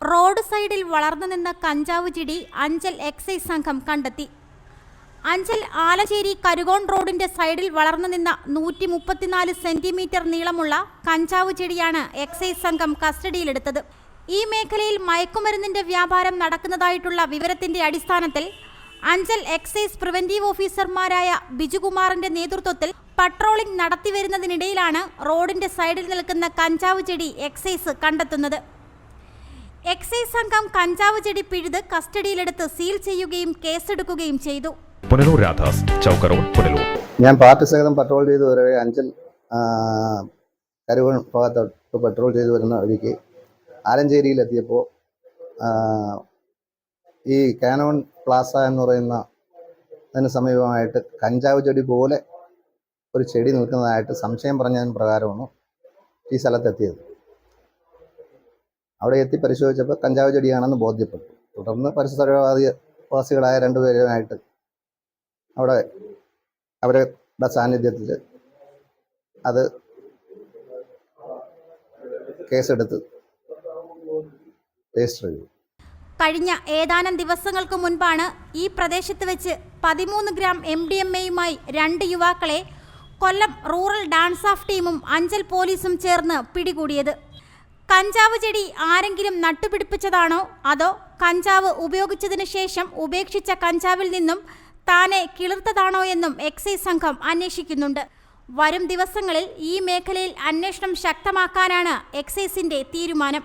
Road സൈഡിൽ വളർന്നു നിന്ന കഞ്ചാവ് ചെടി അഞ്ചൽ എക്സൈസ് സംഘം കണ്ടെത്തി. അഞ്ചൽ ആലശ്ശേരി കരുകോൺ റോഡിന്റെ സൈഡിൽ വളർന്നു നിന്ന നൂറ്റി മുപ്പത്തിനാല് സെന്റിമീറ്റർ നീളമുള്ള കഞ്ചാവ് ചെടിയാണ് എക്സൈസ് സംഘം കസ്റ്റഡിയിലെടുത്തത്. ഈ മേഖലയിൽ മയക്കുമരുന്നിന്റെ വ്യാപാരം നടക്കുന്നതായിട്ടുള്ള വിവരത്തിന്റെ അടിസ്ഥാനത്തിൽ അഞ്ചൽ എക്സൈസ് പ്രിവന്റീവ് ഓഫീസർമാരായ ബിജുകുമാറിന്റെ നേതൃത്വത്തിൽ പട്രോളിംഗ് നടത്തിവരുന്നതിനിടയിലാണ് റോഡിന്റെ സൈഡിൽ നിൽക്കുന്ന കഞ്ചാവ് ചെടി എക്സൈസ് കണ്ടെത്തുന്നത്. എക്സൈസ് സംഘം കഞ്ചാവ് ചെടി പിഴുത് കസ്റ്റഡിയിലെടുത്ത് സീൽ ചെയ്യുകയും കേസെടുക്കുകയും ചെയ്തു. പുനലൂർ രാധാസ് ചൗക്ക് റോഡ് പുനലൂർ. ഞാൻ പാർട്ടി സഹിതം പട്രോൾ ചെയ്തു വരവേ അഞ്ചൽ കരുവൺ ഭാഗത്തോട്ട് പട്രോൾ ചെയ്തു വരുന്ന വഴിക്ക്. ആലഞ്ചേരിയിലെത്തിയപ്പോൾ എത്തിയപ്പോൾ ഈ കാനോൺ പ്ലാസ എന്ന് പറയുന്ന അതിന് സമീപമായിട്ട് കഞ്ചാവ് ചെടി പോലെ ഒരു ചെടി നിൽക്കുന്നതായിട്ട് സംശയം പറഞ്ഞതിന് പ്രകാരമാണ് ഈ സ്ഥലത്തെത്തിയത്. അവിടെ എത്തി പരിശോധിച്ചപ്പോൾ കഞ്ചാവ് ചെടിയാണെന്ന് ബോധ്യപ്പെട്ടു. തുടർന്ന് പരിസരവാദി വാസികളായ രണ്ടുപേരുമായിട്ട് അവിടെ അവരുടെ സാന്നിധ്യത്തിൽ അത് കേസെടുത്ത് കഴിഞ്ഞ ഏതാനും ദിവസങ്ങൾക്ക് മുൻപാണ് ഈ പ്രദേശത്ത് വെച്ച് പതിമൂന്ന് ഗ്രാം എം ഡി എം എയുമായി രണ്ട് യുവാക്കളെ കൊല്ലം റൂറൽ ഡാൻസ് ഓഫ് ടീമും അഞ്ചൽ പോലീസും ചേർന്ന് പിടികൂടിയത്. കഞ്ചാവ് ചെടി ആരെങ്കിലും നട്ടുപിടിപ്പിച്ചതാണോ? അതോ കഞ്ചാവ് ഉപയോഗിച്ചതിന് ശേഷം ഉപേക്ഷിച്ച കഞ്ചാവിൽ നിന്നും താനെ കിളിർത്തതാണോ എന്നും എക്സൈസ് സംഘം അന്വേഷിക്കുന്നുണ്ട്. വരും ദിവസങ്ങളിൽ ഈ മേഖലയിൽ അന്വേഷണം ശക്തമാക്കാനാണ് എക്സൈസിന്റെ തീരുമാനം.